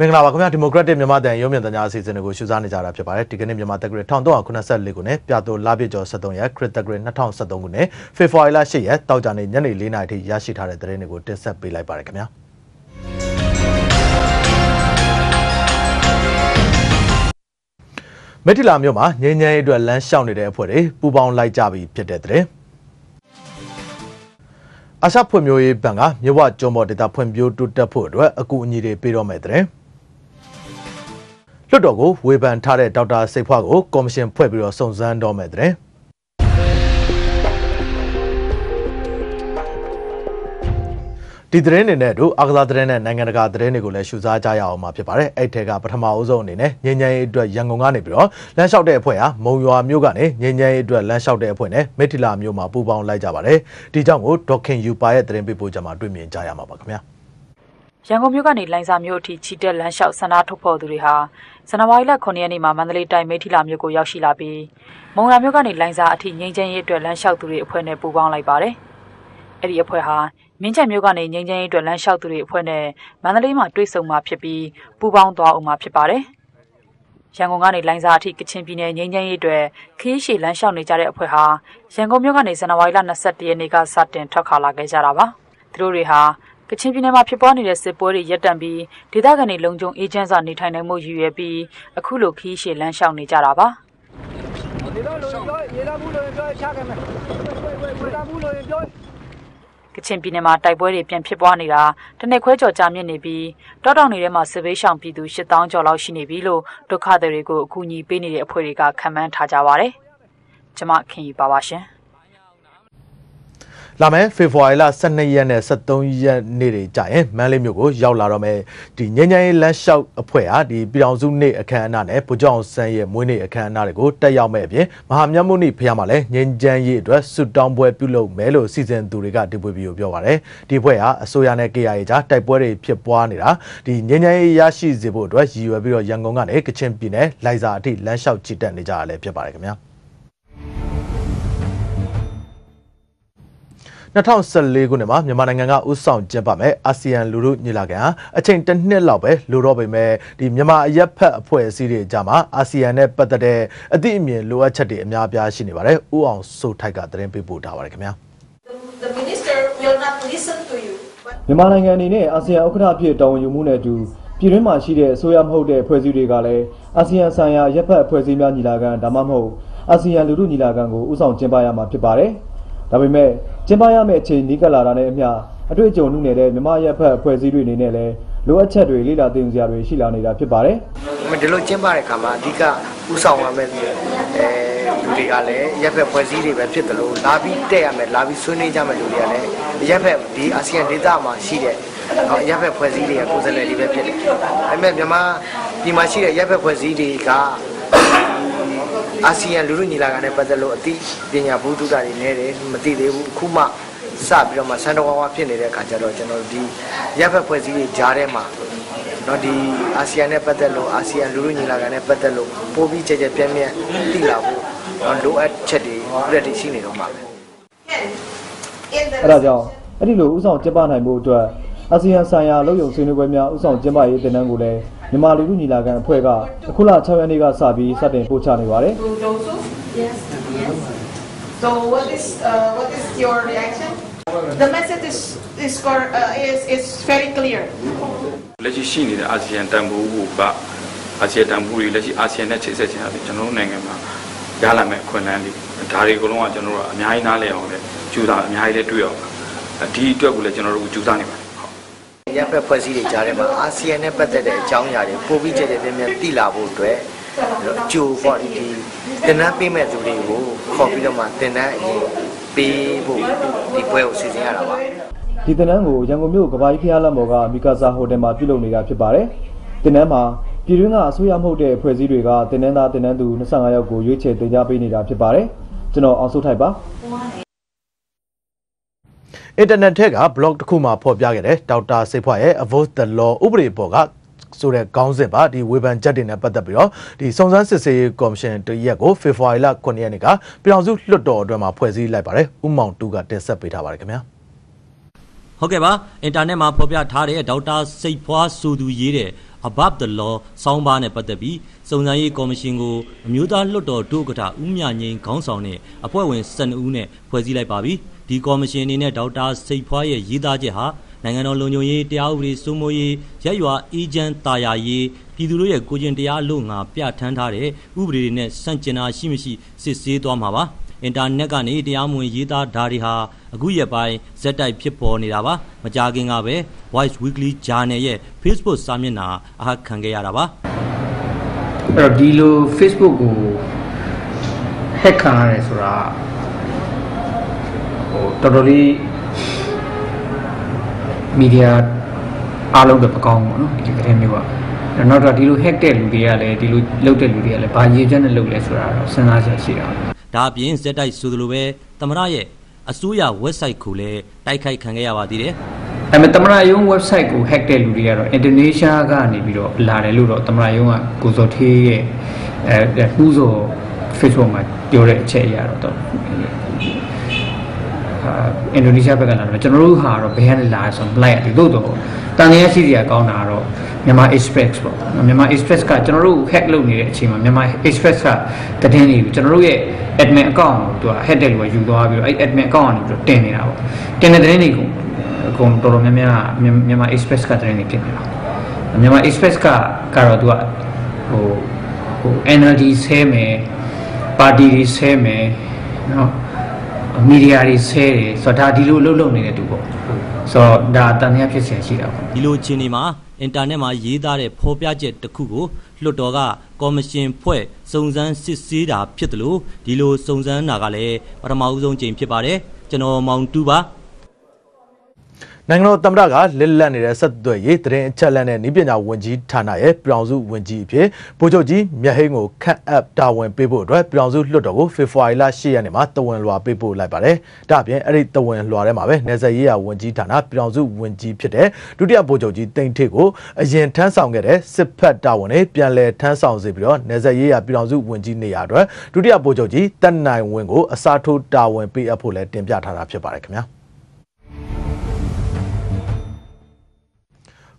မင်္ဂလာပါခင်ဗျာဒီမိုကရက်တစ်မြန်မာတန်ရုံးမြင့်တညာအစီအစဉ်တွေကိုရှုစားနေကြတာဖြစ်ပါတယ်ဒီကနေ့မြန်မာတက္ကရာ1384ခုနှစ်ပြတိုလပြည့်ကျော်73ရက်ခရစ်တက္ကရာ2023ခုနှစ်ဖေဖော်ဝါရီလ10ရက်တောက်ကြနေ့ညနေ4နာရီထိရရှိထားတဲ့သတင်းတွေကိုတင်ဆက်ပေးလိုက်ပါရခင်ဗျာမက်တီလာမြို့မှာငြိမ်းချမ်းရေးအတွက်လမ်းလျှောက်နေတဲ့အဖွဲ့တွေပူးပေါင်းလိုက်ကြပြီဖြစ်တဲ့တဲ့အာရှဖွံ့ဖြိုးရေးဘဏ်ကမြဝကျွန်းပေါ်ဒေတာဖွံ့ဖြိုးတိုးတက်ဖို့အတွက်အကူအညီတွေပေးတော့မယ်တဲ့ လွတ်တော်ကိုဝေဖန်ထားတဲ့ဒေါက်တာစိတ်ဖွားကိုကော်မရှင်ဖွဲ့ပြီးတော့စုံစမ်းတော့မယ်တဲ့ဒီသတင်းတွေနဲ့တို့အာကစားသတင်းနဲ့နိုင်ငံတကာသတင်းတွေကိုလည်းရှုစားကြရအောင်မှာဖြစ်ပါတယ်အဲ့ထဲကပထမအဦးဆုံးအနေနဲ့ငញ្ញရေးအတွက်ရန်ကုန်ကနေပြီးတော့လမ်းလျှောက်တဲ့အဖွဲ့ဟာမုံရွာမြို့ကနေငញ្ញရေးအတွက်လမ်းလျှောက်တဲ့အဖွဲ့နဲ့မစ်ထီလာမြို့မှာပူးပေါင်းလိုက်ကြပါတယ်ဒီကြောင့်ကိုဒေါက်ခင်ယူပါရဲ့သတင်းပေးပို့ချက်မှာတွေ့မြင်ကြရမှာပါခင်ဗျာ ရန်ကုန်မြို့ကနေလိုင်စာမြို့အထိချီတက်လမ်းလျှောက်ဆန္ဒထုတ်ဖော်သူတွေဟာဇန်နဝါရီလ9ရက်နေ့မှာမန္တလေးတိုင်းမိထီလာမြို့ကိုရောက်ရှိလာပြီးမုံရွာမြို့ကနေလိုင်စာအထိငိမ့်ချမ်းရေးအတွက်လမ်းလျှောက်သူတွေအဖွဲ့နဲ့ပူးပေါင်းလိုက်ပါတယ်။အဲ့ဒီအဖွဲ့ဟာမင်းချက်မျိုးကနေငိမ့်ချမ်းရေးအတွက်လမ်းလျှောက်သူတွေအဖွဲ့နဲ့မန္တလေးမှာတွေ့ဆုံမှာဖြစ်ပြီးပူးပေါင်းသွားအောင်မှာဖြစ်ပါတယ်။ရန်ကုန်ကနေလိုင်စာအထိကချင်ပြည်နယ်ငိမ့်ချမ်းရေးအတွက်ခရီးရှည်လမ်းလျှောက်နေကြတဲ့အဖွဲ့ဟာရန်ကုန်မြို့ကနေဇန်နဝါရီလ22ရက်နေ့ကစတင်ထွက်ခွာလာခဲ့ကြတာပါ။သူတို့တွေဟာ ကချင်ပြည်နယ်မှာဖြစ်ပွားနေတဲ့စစ်ပွဲတွေရပ်တန့်ပြီးဒေသခံတွေလုံခြုံအေးချမ်းစွာနေထိုင်နိုင်မှုရည်ရွယ်ပြီးအခုလိုခီးရှည်လမ်းလျှောက်နေကြတာပါဒီလိုလိုပြောရေလာဘူးလို့ပြောချခဲ့မယ်ရေလာဘူးလို့ပြောကချင်ပြည်နယ်မှာတိုက်ပွဲတွေပြန်ဖြစ်ပွားနေတာတနက်ခွဲကျော်ကြာမြင့်နေပြီးတောတောင်တွေထဲမှာစစ်ဘေးရှောင်ပြည်သူ8000ကျော်လောက်ရှိနေပြီလို့ဒုက္ခသည်တွေကိုအကူအညီပေးနေတဲ့အဖွဲ့တွေကခန့်မှန်းထားကြပါဗျ။ကျွန်မခင်ယူပါပါရှင်။ လာမယ့်ဖေဖော်ဝါရီလ12ရက်နဲ့13ရက်နေ့တွေကြာရင်မန်းလေးမြို့ကိုရောက်လာတော့မယ်ဒီငញ្ញရေးလမ်းလျှောက်အဖွဲ့ဟာဒီပြည်တော်စုနေ့အခမ်းအနားနဲ့ဗိုလ်ချုပ်အောင်ဆန်းရဲ့မွေးနေ့အခမ်းအနားတွေကိုတက်ရောက်မဲ့အပြင်မဟာမြတ်မုနိဖျားမှာလည်းငញ្ញရေးအတွက်ဆုတောင်းပွဲပြုလုပ်မယ်လို့စီစဉ်သူတွေကဒီပွဲပြီးပြောပါတယ်ဒီပွဲဟာအစိုးရနဲ့ KIA ကြားတိုက်ပွဲတွေဖြစ်ပွားနေတာဒီငញ្ញရေးရရှိစေဖို့အတွက်ရည်ရွယ်ပြီးတော့ရန်ကုန်ကနေကချင်ပြည်နယ်လိုင်ဇာအထိလမ်းလျှောက်ချီတက်နေကြရလဲဖြစ်ပါတယ်ခင်ဗျာ 2014ခုနှစ်မှာမြန်မာနိုင်ငံကဥဆောင်ကျင်းပမဲ့အာဆီယံလူထုညီလာခံအချိန်တစ်နှစ်လောက်ပဲလိုတော့ပေမဲ့ဒီမြန်မာအရက်ဖက်အဖွဲ့အစည်းတွေအကြမှာအာဆီယံနဲ့ပတ်သက်တဲ့အသည့်အမြင်လိုအပ်ချက်တွေအများအပြားရှိနေပါတယ်။ဥအောင်စိုးထိုက်ကသတင်းပေးပို့ထားပါတယ်ခင်ဗျာ။ The minister will not listen to you. မြန်မာနိုင်ငံအနေနဲ့အာဆီယံဥက္ကဋ္ဌအဖြစ်တာဝန်ယူမှုနဲ့အတူပြည်တွင်းမှာရှိတဲ့အစိုးရမဟုတ်တဲ့ဖွဲ့စည်းတွေကလည်းအာဆီယံဆိုင်ရာရပ်ဖက်ဖွဲ့စည်းများညီလာခံဒါမှမဟုတ်အာဆီယံလူထုညီလာခံကိုဥဆောင်ကျင်းပရမှာဖြစ်ပါတယ်။ဒါပေမဲ့ ကျင်းပရမယ့်အချိန်နီးကပ်လာတာနဲ့အမျှအတွေ့အကြုံနှုတ်နေတဲ့မြမရက်ဖက်အဖွဲ့အစည်းတွေအနေနဲ့လည်းလိုအပ်ချက်တွေလေ့လာသင်ယူစရာတွေရှိလာနေတာဖြစ်ပါတယ်။ဒီလိုကျင်းပတဲ့အခါမှာအဓိကဥဆောင်ရမယ့်အဲလူတွေကလည်းရက်ဖက်ဖွဲ့စည်းတွေပဲဖြစ်တယ်လို့လာပြီးတက်ရမယ်လာပြီးဆွေးနွေးကြမယ်လူတွေကလည်းရက်ဖက်ဒီအာဆီယံဒေသမှာရှိတဲ့နော်ရက်ဖက်ဖွဲ့စည်းတွေကကိုယ်စားလှယ်တွေပဲဖြစ်တယ်။ဒါပေမဲ့မြန်မာပြည်မှာရှိတဲ့ရက်ဖက်ဖွဲ့စည်းတွေက အာဆီယံလူလူညီလာခံနဲ့ပတ်သက်လို့အသိပညာဘုဒ္ဓတာတွေနေတယ်မသိသေးဘူးအခုမှစပြီးတော့မှစံတော်ဝါဖြစ်နေတဲ့အခါကျတော့ကျွန်တော်ဒီရပ်ဖက်ဖွဲ့စည်းတွေကြားထဲမှာတော့ဒီအာဆီယံနဲ့ပတ်သက်လို့အာဆီယံလူလူညီလာခံနဲ့ပတ်သက်လို့ပို့ပြီးကြကြပြန့်ပြန့်သိလာဖို့တော့လိုအပ်ချက်တွေပြည့်တည်ရှိနေတော့မှာပဲအဲ့ဒါကြောင့်အဲ့ဒီလိုဥဆောင်ကျင်းပနိုင်ဖို့အတွက်အာဆီယံဆိုင်ရာလုံယုံဆွေးနွေးပွဲများဥဆောင်ကျင်းပရေးတင်နန်းကိုလည်း မြန်မာလူထုညီလာခံအဖွဲ့ကအခုလ6ရက်နေ့ကစပြီးစတင်ပို့ချနေပါတယ် Yes yes So what is uh, what is your reaction The message is is for uh, is is very clear လက်ရှိရှိနေတဲ့အာဆီယံတန်ဖိုးကိုကအာဆီယံတန်ဖိုးတွေလက်ရှိအာဆီယံနဲ့ချိတ်ဆက်ချင်တာကျွန်တော်တို့နိုင်ငံမှာရလာမဲ့အခွင့်အလမ်းတွေဒါတွေအကုန်လုံးကကျွန်တော်တို့အများကြီးနားလည်အောင်လဲကြိုးစားအများကြီးလည်းတွေ့ရအောင်ဒီအတွက်ကိုလည်းကျွန်တော်တို့ကြိုးစားနေပါတယ် ရပ်ဖက်ဖွဲ့စည်းတွေကြားထဲမှာအာဆီယံနဲ့ပတ်သက်တဲ့အကြောင်းအရာတွေပိုပြီးကြည်ကြည်ပြင်းပြင်းသိလာဖို့အတွက်ကြိုပေါ့ဒီတင်နန်းပေးမဲ့သူတွေကိုခေါ်ပြီးတော့မှတင်နန်းအရင်ပေးဖို့ဒီပွဲကိုစီစဉ်ရတာပါဒီတင်နန်းကိုရန်ကုန်မြို့ကဘာကြီးဖျားလက်မော်ကမီကာဆာဟိုတယ်မှာပြုလုပ်နေတာဖြစ်ပါတယ်တင်နန်းမှာပြည်တွင်းကအစိုးရမဟုတ်တဲ့ဖွဲ့စည်းတွေကတင်နန်းသားတင်နန်းသူ25ယောက်ကိုရွေးချယ်တင်ကြားပေးနေတာဖြစ်ပါတယ်ကျွန်တော်အောင်စိုးထိုက်ပါ အင်တာနက်ထက်က blog တစ်ခုမှာဖော်ပြခဲ့တဲ့ဒေါက်တာစိတ်ဖွားရဲ့ Avoid the Law ဥပဒေပေါ်ကဆိုတဲ့ခေါင်းစဉ်ပါဒီဝေဖန်ချက်တွေနဲ့ပတ်သက်ပြီးတော့ဒီစုံစမ်းစစ်ဆေးရေးကော်မရှင်တရက်ကိုဖေဖော်ဝါရီလ9ရက်နေ့ကပြည်အောင်စုလွှတ်တော်အတွင်းမှာဖွဲ့စည်းလိုက်ပါတယ်ဥမောင်တူကတင်ဆက်ပေးထားပါတယ်ခင်ဗျာဟုတ်ကဲ့ပါအင်တာနက်မှာဖော်ပြထားတဲ့ဒေါက်တာစိတ်ဖွားဆိုသူရေးတဲ့ above the law စောင်းပါးနဲ့ပတ်သက်ပြီးစုံစမ်းရေးကော်မရှင်ကိုအမျိုးသားလွှတ်တော်ဒုဥက္ကဋ္ဌဦးမြငိန်ခေါင်းဆောင်တဲ့အဖွဲ့ဝင်12ဦးနဲ့ဖွဲ့စည်းလိုက်ပါပြီ ဒီကော်မရှင်အနေနဲ့ဒေါက်တာစိတ်ဖွားရဲ့ရေးသားချက်ဟာနိုင်ငံတော်လုံခြုံရေးတရားဥပဒေစိုးမိုးရေးရက်ရွာအေဂျင့်တာယာရေးပြည်သူတို့ရဲ့ကိုကျင်တရားလို့ငါပြဋ္ဌာန်းထားတဲ့ဥပဒေတွေနဲ့ဆန့်ကျင်တာရှိမရှိစစ်ဆေးသွားမှာပါအင်တာနက်ကနေတရားမဝင်ရေးသားဓာတွေဟာအခုရက်ပိုင်းဇက်တိုက်ဖြစ်ပေါ်နေတာပါမကြခင်ကပဲ Voice Weekly Journal ရဲ့ Facebook စာမျက်နှာအဟခံခဲ့ရတာပါအဲ့တော့ဒီလို Facebook ကို hack ခံရတယ်ဆိုတာဟို တော်တော်လေးမီဒီယာအားလုံးတော့မကောင်းဘူးပေါ့နော်ဒီကလေးမျိုးကနောက်တော့ဒီလို hack တဲ့လူတွေကလည်းဒီလိုလုပ်တဲ့လူတွေကလည်းဘာရည်ချက်နဲ့လုပ်လဲဆိုတာတော့စဉ်းစားချက်ရှိတာဒါအပြင်ဇက်တိုက်ဆိုသလိုပဲသမရရဲ့အစိုးရ website ကိုလည်းတိုက်ခိုက်ခံခဲ့ရပါသေးတယ်အဲ့မဲ့သမရယုံ website ကို hack တဲ့လူတွေကတော့ Indonesia ကနေပြီးတော့လာတယ်လို့တော့သမရယုံကကိုစောထေးရဲ့အဲဟူးစော Facebook မှာပြောတဲ့အချက်အရာတော့ အင်ဒိုနီးရှားဘက်ကလာတယ်ကျွန်တော်တို့ဟာတော့ဘယ်ကနေလာဆိုတော့မလိုက်ရတယ်သို့တော့တန်တရားရှိစရာကောင်းတာကတော့မြန်မာ Express ပေါ့မြန်မာ Express ကကျွန်တော်တို့ hack လုပ်နေတဲ့အချိန်မှာမြန်မာ Express ကတည်င်းနေပြီကျွန်တော်တို့ရဲ့ admin account ကိုသူက hack တဲ့လူကယူသွားပြီးတော့အဲ့ admin account ကနေပြီးတော့တင်နေတာပေါ့တင်တဲ့တည်င်းတွေကိုအကုန်တော်တော်များများမြန်မာ Express ကတည်င်းနေဖြစ်နေတာမြန်မာ Express ကကတော့သူကဟိုဟို energy ဆဲမယ်ပါတီတွေဆဲမယ်နော် မီဒီယာတွေဆဲတယ်ဆိုတော့ဒါဒီလိုလှုပ်လှုပ်နေတဲ့တူပေါ့ဆိုတော့ဒါတန်တရားဖြစ်ဆင်ရှိတာပေါ့ဒီလိုအခြေအနေမှာအင်တာနက်မှာရေးသားတဲ့ဖော်ပြချက်တစ်ခုကိုလွှတ်တော်ကကော်မရှင်ဖွဲ့စုံစမ်းစစ်ဆေးတာဖြစ်တယ်လို့ဒီလိုစုံစမ်းတာကလည်းပထမဦးဆုံးကြိမ်ဖြစ်ပါတယ်ကျွန်တော်မောင်တူပါ နိုင်ငံတော်သမ္မတကလစ်လက်နေတဲ့ဆက်သွယ်ရေးတရင်အချက်လက်နဲ့ဤပညာဝန်ကြီးဌာနရဲ့ပြည်အောင်စုဝန်ကြီးအဖြစ်ဗိုလ်ချုပ်ကြီးမြတ်ဟိန်းကိုခန့်အပ်တာဝန်ပေးဖို့အတွက်ပြည်အောင်စုလွှတ်တော်ကိုဖေဖော်ဝါရီလ10ရက်နေ့မှာတဝန်လွှာပေးပို့လိုက်ပါတယ်။ဒါ့အပြင်အဲ့ဒီတဝန်လွှာထဲမှာပဲနေဆက်ရေးရာဝန်ကြီးဌာနပြည်အောင်စုဝန်ကြီးဖြစ်တဲ့ဒုတိယဗိုလ်ချုပ်ကြီးတိန့်ထေကိုအရင်ထမ်းဆောင်ခဲ့တဲ့စစ်ဖက်တာဝန်တွေပြန်လည်ထမ်းဆောင်စေပြီးတော့နေဆက်ရေးရာပြည်အောင်စုဝန်ကြီးနေရာအတွက်ဒုတိယဗိုလ်ချုပ်ကြီးတက်နိုင်ဝင်းကိုအစားထိုးတာဝန်ပေးအပ်ဖို့လည်းတင်ပြထားတာဖြစ်ပါတယ်ခင်ဗျာ။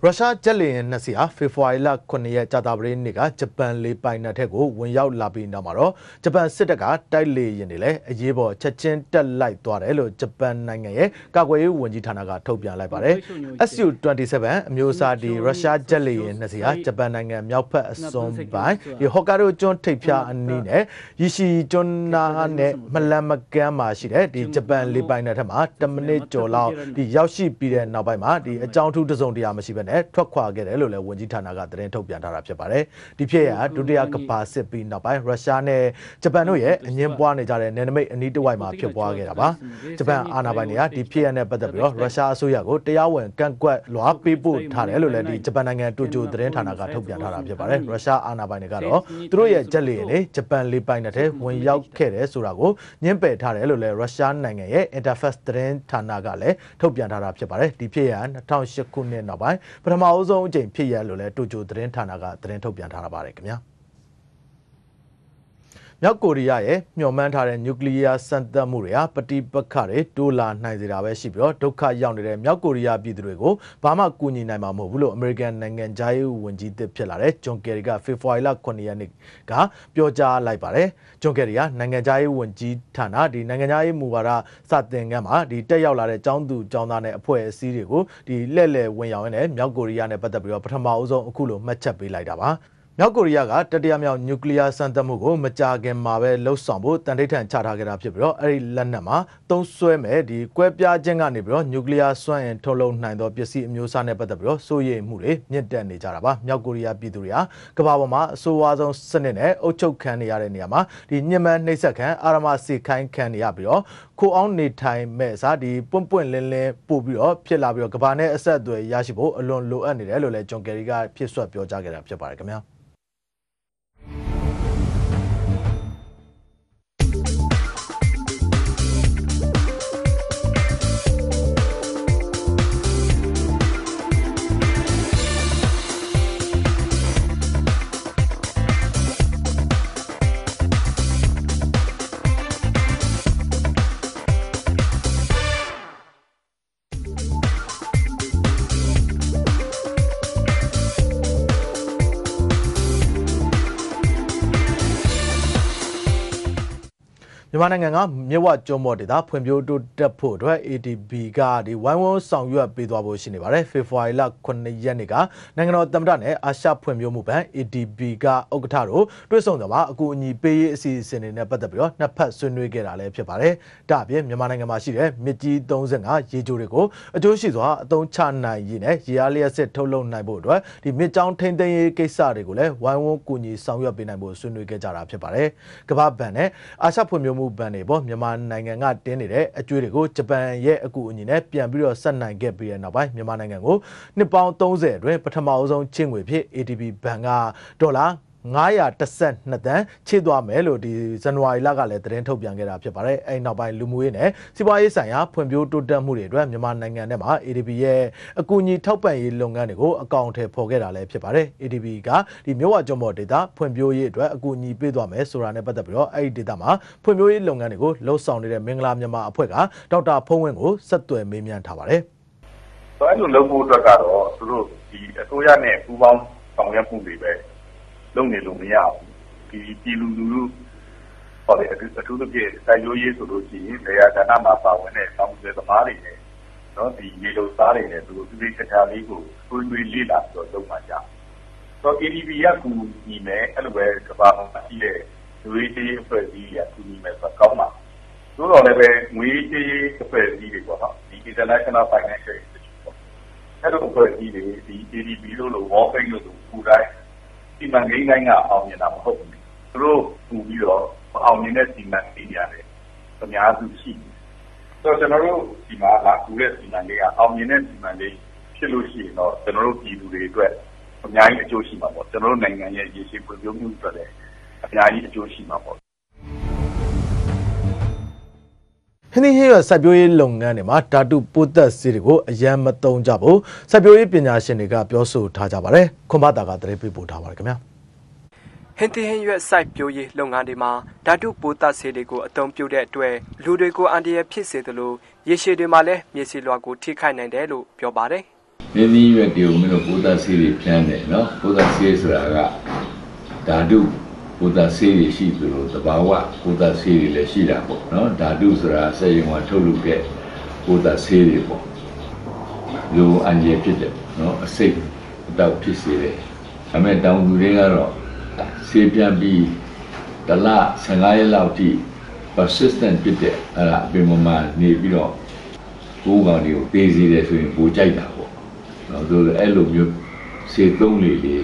ရုရှားဂျက်လေယာဉ်နှစ်စီးဟာဖေဖော်ဝါရီလ9ရက်ကြာသပတေးနေ့ကဂျပန်လေပိုင်နက်ထက်ကိုဝင်ရောက်လာပြီးနောက်မှာတော့ဂျပန်စစ်တပ်ကတိုက်လေယာဉ်တွေလည်းအရေးပေါ်ချက်ချင်းတက်လိုက်သွားတယ်လို့ဂျပန်နိုင်ငံရဲ့ကာကွယ်ရေးဝန်ကြီးဌာနကထုတ်ပြန်လိုက်ပါတယ်။ SU-27 အမျိုးအစားဒီရုရှားဂျက်လေယာဉ်နှစ်စီးဟာဂျပန်နိုင်ငံမြောက်ဘက်အစွန်ပိုင်းဒီဟော့ကာဒိုကျွန်းထိပ်ဖြာအနီးနဲ့ယီရှီကျွန်းနာနဲ့မလန်မကန်းမှာရှိတဲ့ဒီဂျပန်လေပိုင်နက်ထက်မှာ10မိနစ်ကျော်လောက်ဒီရောက်ရှိပြီးတဲ့နောက်ပိုင်းမှာဒီအကြောင်းထူးတစုံတရာမရှိဘဲနဲ့ထွက်ခွာခဲ့တယ်လို့လည်းဝန်ကြီးဌာနကသတင်းထုတ်ပြန်ထားတာဖြစ်ပါတယ်။ဒီဖြစ်ရဒုတိယကမ္ဘာစစ်ပြီးနောက်ပိုင်းရုရှားနဲ့ဂျပန်တို့ရဲ့အငင်းပွားနေကြတဲ့နယ်နိမိတ်အနီးတစ်ဝိုက်မှာဖြစ်ပွားခဲ့တာပါ။ဂျပန်အာဏာပိုင်တွေကဒီဖြစ်ရနဲ့ပတ်သက်ပြီးတော့ရုရှားအစိုးရကိုတရားဝင်ကန့်ကွက်လွှာပေးပို့ထားတယ်လို့လည်းဒီဂျပန်နိုင်ငံတိုကျိုသတင်းဌာနကထုတ်ပြန်ထားတာဖြစ်ပါတယ်။ရုရှားအာဏာပိုင်တွေကတော့သူတို့ရဲ့ဂျက်လေယာဉ်တွေဂျပန်လေပိုင်နယ်ထဲဝင်ရောက်ခဲ့တယ်ဆိုတာကိုညှင်းပယ်ထားတယ်လို့လည်းရုရှားနိုင်ငံရဲ့ Interfax သတင်းဌာနကလည်းထုတ်ပြန်ထားတာဖြစ်ပါတယ်။ဒီဖြစ်ရ2008ခုနှစ်နောက်ပိုင်းပထမအဆုံးအကြိမ်ဖြစ်ရလို့လည်းတိုကျိုသတင်းဌာနကသတင်းထုတ်ပြန်ထားတာပါတယ်ခင်ဗျာ မြောက်ကိုရီးယားရဲ့မျှော်မှန်းထားတဲ့နျူကလ িয়ার စမ်းသပ်မှုတွေဟာပဋိပက္ခတွေတိုးလာနိုင်စေတာပဲရှိပြီးတော့ဒုက္ခရောက်နေတဲ့မြောက်ကိုရီးယားပြည်သူတွေကိုဘာမှကူညီနိုင်မှာမဟုတ်ဘူးလို့အမေရိကန်နိုင်ငံသားရေးဝန်ကြီးသစ်ဖြစ်လာတဲ့ဂျွန်ကယ်ရီကဖေဖော်ဝါရီလ9ရက်နေ့ကပြောကြားလိုက်ပါတယ်။ဂျွန်ကယ်ရီကနိုင်ငံသားရေးဝန်ကြီးဌာနဒီနိုင်ငံသားရေးမူဝါဒစတင်ကမ်းမှာဒီတက်ရောက်လာတဲ့ចောင်းသူចောင်းသားနဲ့အဖွဲ့အစည်းတွေကိုဒီလှည့်လည်ဝင်ရောက်ရင်းနဲ့မြောက်ကိုရီးယားနဲ့ပတ်သက်ပြီးတော့ပထမအဦးဆုံးအခုလိုမှတ်ချက်ပေးလိုက်တာပါ။ မြောက်ကိုရီးယားကတတိယမြောက်နျူကလ িয়ার စမ်းသပ်မှုကိုမကြာခင်မှာပဲလှုပ်ဆောင်ဖို့တန်ထိတ်ထန်ချထားခဲ့တာဖြစ်ပြီးတော့အဲ့ဒီလက်နက်မှာသုံးဆွဲမဲ့ဒီကွဲပြားခြင်းကနေပြီးတော့နျူကလ িয়ার စွမ်းအင်ထုတ်လုပ်နိုင်သောပစ္စည်းအမျိုးအစားနဲ့ပတ်သက်ပြီးတော့စိုးရိမ်မှုတွေမြင့်တက်နေကြတာပါမြောက်ကိုရီးယားပြည်သူတွေဟာကမ္ဘာပေါ်မှာအဆိုးဝါးဆုံးစနစ်နဲ့အုပ်ချုပ်ခံနေရတဲ့နေရာမှာဒီညှဉ်းပန်းနှိပ်စက်ခံအာရမစီခိုင်းခံနေရပြီးတော့ခိုအောင်နေထိုင်မဲ့စားဒီပွန့်ပွန့်လင်းလင်းပို့ပြီးတော့ဖြစ်လာပြီးတော့ကမ္ဘာနဲ့အဆက်အသွယ်ရရှိဖို့အလွန်လိုအပ်နေတယ်လို့လည်းဂျွန်ကယ်ရီကဖြစ်ဆွတ်ပြောကြားခဲ့တာဖြစ်ပါတယ်ခင်ဗျာ မြန်မာနိုင်ငံကမြဝကျွန်းမော်ဒေသဖွံ့ဖြိုးတိုးတက်ဖို့အတွက် ADB ကဒီဝိုင်းဝန်းဆောင်ရွက်ပေးသွားဖို့ရှိနေပါတယ်ဖေဖော်ဝါရီလ9ရက်နေ့ကနိုင်ငံတော်သမ္မတနဲ့အာရှဖွံ့ဖြိုးမှုဘဏ် ADB ကဥက္ကဋ္ဌတို့တွေ့ဆုံကြမှာအကူအညီပေးရေးအစီအစဉ်တွေနဲ့ပတ်သက်ပြီးတော့နှစ်ဖက်ဆွေးနွေးခဲ့တာလည်းဖြစ်ပါတယ်ဒါအပြင်မြန်မာနိုင်ငံမှာရှိတဲ့မြစ်ကြီး35ရေချိုတွေကိုအကျိုးရှိစွာအသုံးချနိုင်ရေးနဲ့ရေအားလျက်စစ်ထုတ်လုပ်နိုင်ဖို့အတွက်ဒီမြစ်ကြောင်းထိန်းသိမ်းရေးကိစ္စတွေကိုလည်းဝိုင်းဝန်းကူညီဆောင်ရွက်ပေးနိုင်ဖို့ဆွေးနွေးခဲ့ကြတာဖြစ်ပါတယ်ကမ္ဘာဘဏ်နဲ့အာရှဖွံ့ဖြိုးမှုဘဏ်တွေပေါ့မြန်မာနိုင်ငံကတင်းနေတဲ့အကျွေးတွေကိုဂျပန်ရဲ့အကူအညီနဲ့ပြန်ပြီးတော့ဆက်နိုင်ခဲ့ပြီးတဲ့နောက်ပိုင်းမြန်မာနိုင်ငံကိုနှစ်ပေါင်း30အတွင်းပထမအဆုံးချင်းငွေဖြစ် ADB ဘဏ်ကဒေါ်လာ 912တန်းချေသွားမယ်လို့ဒီဇန်နဝါရီလကလည်းသတင်းထုတ်ပြန်ခဲ့တာဖြစ်ပါတယ်။အဲဒီနောက်ပိုင်းလူမှုရေးနဲ့စီးပွားရေးဆိုင်ရာဖွံ့ဖြိုးတိုးတက်မှုတွေအတွက်မြန်မာနိုင်ငံထဲမှာ ADB ရဲ့အကူအညီထောက်ပံ့ရေးလုပ်ငန်းတွေကိုအကောင့်ထဲပေါ်ခဲ့တာလည်းဖြစ်ပါတယ်။ ADB ကဒီမြို့ဝကျွန်းပေါ်ဒေတာဖွံ့ဖြိုးရေးအတွက်အကူအညီပေးသွားမယ်ဆိုတာနဲ့ပတ်သက်ပြီးတော့အဲဒီဒေတာမှာဖွံ့ဖြိုးရေးလုပ်ငန်းတွေကိုလှုပ်ဆောင်နေတဲ့မင်္ဂလာမြန်မာအဖွဲ့ကဒေါက်တာဖုံးဝင်းကိုဆက်သွယ်မေးမြန်းထားပါတယ်။ဆိုအဲ့လိုလုပ်ဖို့အတွက်ကတော့သူတို့ဒီအစိုးရနဲ့ပူးပေါင်းဆောင်ရွက်မှုတွေပဲ လုပ်နေလို့မရဘူးဒီပြည်လူလူလူဟောတယ်အထူးသဖြင့်စိုက်ရိုးရေးဆိုလို့ရှိရင်လေယာကဏ္ဍမှာပါဝင်တဲ့ဆောင်းကျဲသမားတွေနဲ့နော်ဒီရေလုံသားတွေနဲ့သူတို့ဒီချာချာလေးကိုဆွေးနွေးလေ့လာပြီးတော့လုပ်မှကြဆိုတော့ ADB ကကူညီမယ်အဲ့လိုပဲကဘာမှာရှိတဲ့ငွေကြေးအဖွဲ့အစည်းကကူညီမယ်ဆိုတော့ကောင်းပါသို့တော်လည်းပဲငွေကြေးအဖွဲ့အစည်းတွေပေါ့နော်ဒီ international financial institution ပေါ့အဲ့လိုအဖွဲ့အစည်းတွေဒီ ADB လို့လို့ World Bank လို့လို့ပူတိုင်း စီမံကိန်းတိုင်းက အောင်မြင်တာမဟုတ်ဘူး သူတို့ပူပြီးတော့အောင်မြင်တဲ့ စီမံကိန်းရတယ်အများစုရှိတယ် ဆိုတော့ ကျွန်တော်တို့ဒီမှာ လာကူတဲ့ စီမံကိန်းက အောင်မြင်တဲ့ စီမံကိန်း ဖြစ်လို့ရှိရင်တော့ ကျွန်တော်တို့ပြည်သူတွေအတွက် အများကြီးအကျိုးရှိမှာပေါ့ ကျွန်တော်တို့နိုင်ငံရဲ့ရည်ရှိဖွံ့ဖြိုးမှုအတွက်လည်း အများကြီးအကျိုးရှိမှာပေါ့ ဟင်းသီးဟင်းရွက်စိုက်ပျိုးရေးလုပ်ငန်းတွေမှာဓာတုပိုးသက်ဆေးတွေကိုအရန်မသုံးကြဖို့စိုက်ပျိုးရေးပညာရှင်တွေကပြောဆိုထားကြပါတယ်ခွန်မတာကတရေပေးပို့ထားပါတယ်ခင်ဗျာဟင်းသီးဟင်းရွက်စိုက်ပျိုးရေးလုပ်ငန်းတွေမှာဓာတုပိုးသတ်ဆေးတွေကိုအသုံးပြုတဲ့အတွက်လူတွေကိုအန္တရာယ်ဖြစ်စေသလိုရေရှည်တွေမှာလည်းမြေစီလွှာကိုထိခိုက်နိုင်တယ်လို့ပြောပါတယ်။ဟင်းသီးရွက်တွေကိုမင်းတို့ပိုးသတ်ဆေးတွေဖြန်းတယ်နော်ပိုးသတ်ဆေးဆိုတာကဓာတု ကိုယ်သားဆေးတွေရှိသလိုသဘာဝကိုယ်သားဆေးတွေလည်းရှိတာပေါ့နော်ဓာတုဆိုတာစက်ရုံမှာထုတ်လုပ်တဲ့ကိုယ်သားဆေးတွေပေါ့လူအန်ရဖြစ်တယ်နော်အစိတ်အတော့ဖြစ်စေတယ်အမေတောင်သူတွေကတော့ဆေးပြန်ပြီးတလ15ရက်လောက်ထိ persistent ဖြစ်တဲ့အဲ့ဒါအပြင်မှာနေပြီးတော့ကိုယ်ကောင်တွေကိုတေးစီတယ်ဆိုရင်ပိုကြိုက်တာပေါ့နော်ဆိုတော့အဲ့လိုမျိုးဆေးသုံးလေလေ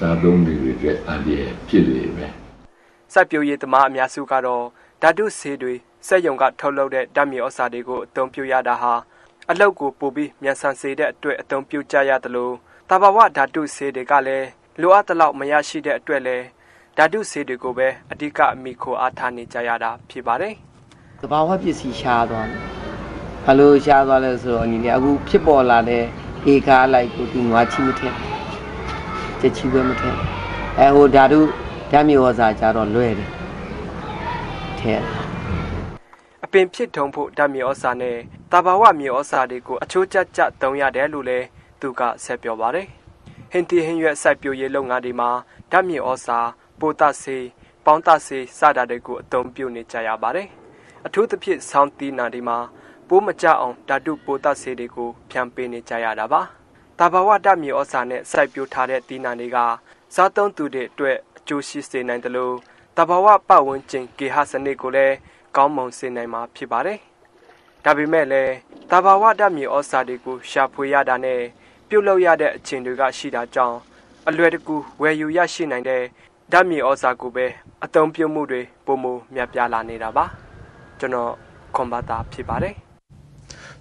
စားသုံးတွေအတွက်အန္တရာယ်ဖြစ်လေပဲစိုက်ပျိုးရေးသမားအများစုကတော့ဓာတုဆေးတွေစက်ယုံကထုတ်လုပ်တဲ့ဓာတ်မြေဩဇာတွေကိုအသုံးပြုရတာဟာအလောက်ကိုပိုပြီးမြန်ဆန်စေတဲ့အတွက်အသုံးပြုကြရတယ်လို့တဘာဝဓာတုဆေးတွေကလည်းလိုအပ်သလောက်မရရှိတဲ့အတွက်လည်းဓာတုဆေးတွေကိုပဲအဓိကအမိခိုအားထားနေကြရတာဖြစ်ပါတယ်။တဘာဝပစ္စည်းရှားသွားတယ်။ဘလို့ရှားသွားလဲဆိုတော့ညီလေးအခုဖြစ်ပေါ်လာတဲ့ဧကာလိုက်ကိုသူငွားချီမထ က်ချက်ချီပဲမထက်အဲဟိုဓာတုဓာတ်မြေဝစာကြတော့လွဲတယ်ထဲအပင်ဖြစ်ထုံဖို့ဓာတ်မြေဩဇာနဲ့တဘာဝမြေဩဇာတွေကိုအချိုးကျကျသုံးရတယ်လို့လည်းသူကဆက်ပြောပါတယ်ဟင်တီဟင်ရွက်စိုက်ပျိုးရေးလုပ်ငန်းတွေမှာဓာတ်မြေဩဇာပိုတဆေးပေါင်းတဆေးစတာတွေကိုအသုံးပြုနေကြရပါတယ်အထူးသဖြင့်ဆောင်းတီးနာတွေမှာပိုးမကြအောင်ဓာတုပိုတဆေးတွေကိုဖြန့်ပေးနေကြရတာပါ တဘာဝဓာတ်မြေဩဇာနဲ့စိုက်ပျိုးထားတဲ့တီးနာတွေကစားသုံးသူတွေအတွက်အကျိုးရှိစေနိုင်တယ်လို့တဘာဝပတ်ဝန်းကျင်ကေဟစနစ်ကိုလည်းကောင်းမွန်စေနိုင်မှာဖြစ်ပါတယ်။ဒါပေမဲ့လည်းတဘာဝဓာတ်မြေဩဇာတွေကိုရှာဖွေရတာနဲ့ပြုတ်လောက်ရတဲ့အခြေအနေတွေကရှိတာကြောင့်အလွယ်တကူဝယ်ယူရရှိနိုင်တဲ့ဓာတ်မြေဩဇာကိုပဲအသုံးပြုမှုတွေပုံမများပြားလာနေတာပါ။ကျွန်တော်ခွန်ဘာတာဖြစ်ပါတယ်။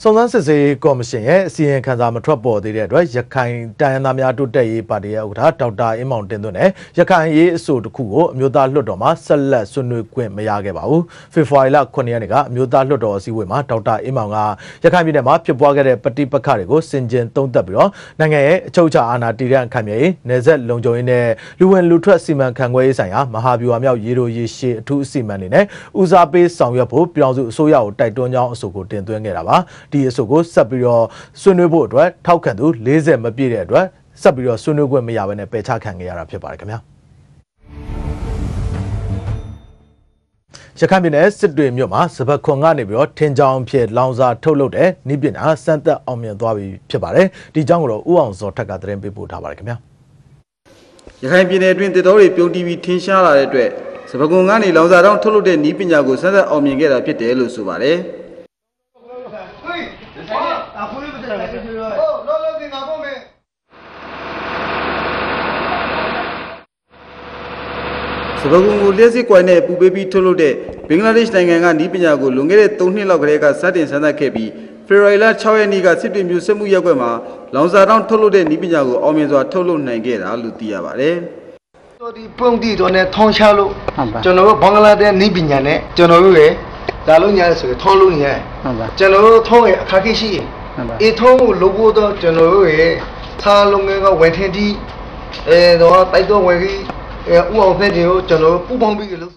စုံစမ်းစစ်ဆေးကော်မရှင်ရဲ့အစီရင်ခံစာမထွက်ပေါ်သေးတဲ့အတွက်ရခိုင်တိုင်းရင်းသားများတိုးတက်ရေးပါတီရဲ့ဥက္ကဋ္ဌဒေါက်တာအင်းမောင်တင်သွင်းနဲ့ရခိုင်ရေးအဆိုတစ်ခုကိုအမျိုးသားလွှတ်တော်မှာဆက်လက်ဆွေးနွေးခွင့်မရခဲ့ပါဘူးဖေဖော်ဝါရီလ9ရက်နေ့ကအမျိုးသားလွှတ်တော်အစည်းအဝေးမှာဒေါက်တာအင်းမောင်ကရခိုင်ပြည်နယ်မှာဖြစ်ပွားခဲ့တဲ့ပဋိပက္ခတွေကိုစင်ကြင်သုံးသပ်ပြီးတော့နိုင်ငံရဲ့အချုပ်အခြာအာဏာတည်တဲ့ခံမြဲရေးနယ်စပ်လုံခြုံရေးနဲ့လူဝင်လူထွက်စီမံခန့်ခွဲရေးဆိုင်ရာမဟာဗျူဟာမြောက်ရေလိုရေရှည်အထူးအစီအမံတွေနဲ့ဦးစားပေးဆောင်ရွက်ဖို့ပြည်အောင်စုအစိုးရကိုတိုက်တွန်းကြောင်းအဆိုကိုတင်သွင်းခဲ့တာပါဒီအဆိုကိုဆက်ပြီးတော့ဆွေးနွေးဖို့အတွက်ထောက်ခံသူ40မပြည့်တဲ့အတွက်ဆက်ပြီးတော့ဆွေးနွေးခွင့်မရဘဲနဲ့ပယ်ချခံခဲ့ရတာဖြစ်ပါတယ်ခင်ဗျာရရခိုင်ပြည်နယ်စစ်တွေမြို့မှာစပတ်ခွန်ကနေပြီးတော့ထင်ကြောင်ဖြစ်လောင်စာထုတ်လုပ်တဲ့နိပညာစမ်းသပ်အောင်မြင်သွားပြီဖြစ်ပါတယ်ဒီကြောင့်ကတော့ဥအောင်စောထက်ကသတင်းပေးပို့ထားပါတယ်ခင်ဗျာရခိုင်ပြည်နယ်အတွင်းတစ်တော်တွေပြုံးတီးပြီးထင်းရှားလာတဲ့အတွက်စပကွန်ကနေလောင်စာတောင်းထုတ်လုပ်တဲ့ဤပညာကိုစမ်းသပ်အောင်မြင်ခဲ့တာဖြစ်တယ်လို့ဆိုပါတယ်။။ စပကုံကိုလျှက်စစ်ကွိုင်းနဲ့ပူပေးပြီးထုတ်လုပ်တဲ့ဘင်္ဂလားဒေ့ရှ်နိုင်ငံကဤပညာကိုလွန်ခဲ့တဲ့3နှစ်လောက်ကတည်းကစတင်စမ်းသပ်ခဲ့ပြီးဖေဖော်ဝါရီလ6ရက်နေ့ကစစ်တွေမျိုးစစ်မှုရပ်ကွက်မှာလောင်စာတောင်းထုတ်လုပ်တဲ့ဤပညာကိုအောင်မြင်စွာထုတ်လုပ်နိုင်ခဲ့တာလို့သိရပါတယ်။ဒီပုံတီတော့နဲ့ထုံးချလို့ကျွန်တော်တို့ဘင်္ဂလားဒေ့ရှ်နေပညာနဲ့ကျွန်တော်တို့ရဲ့ဒါလုံးညာဆိုရင်ထုံးလို့ညာကျွန်တော်တို့ထုံးရဲ့အခါကြီးရှိရင်အေထုံးကိုလုပ်ဖို့တော့ကျွန်တော်တို့ရဲ့စားလုံးငယ်ကဝန်ထင်းတီအဲတော့တိုက်တော့ဝယ်ပြီး အဲဥအောင်ဖက်တွေကိုကျွန်တော်တို့ပူပေါင်းပြီးလို့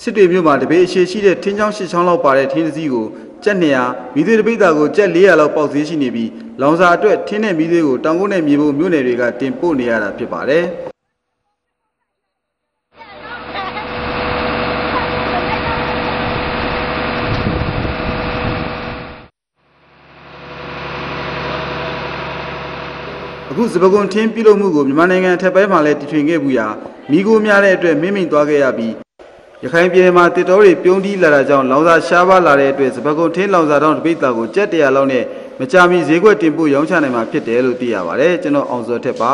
စစ်တွေမြို့မှာတပေအရှိရှိတဲ့ထင်းချောင်းရှစ်ချောင်းလောက်ပါတဲ့ထင်းတစ်စီးကိုကြက်200မိသေးတပိတ်တာကိုကြက်400လောက်ပေါက်ဈေးရှိနေပြီးလောင်စာအတွက်ထင်းနဲ့မိသေးကိုတောင်ကုန်းနဲ့မြေပုံမြို့နယ်တွေကတင်ပို့နေရတာဖြစ်ပါတယ်။ အခုစပကွန်ထင်းပြုလုပ်မှုကိုမြန်မာနိုင်ငံထက်ပိုင်းမှာလည်းတည်ထွင်ခဲ့ဘူးရာမိကိုများတဲ့အတွက်မိမိန်သွားခဲ့ရပြီးရခိုင်ပြည်နယ်မှာတစ်တော်တွေပြုံးတီးလာတာကြောင့်လောင်စာရှားပါလာတဲ့အတွက်စပကွန်ထင်းလောင်စာတောင်းတပိတ်တာကိုကြက်တရာလောက်နဲ့မကြမီဈေးကွက်တင်ပို့ရောင်းချနိုင်မှာဖြစ်တယ်လို့သိရပါတယ်ကျွန်တော်အောင်စောထက်ပါ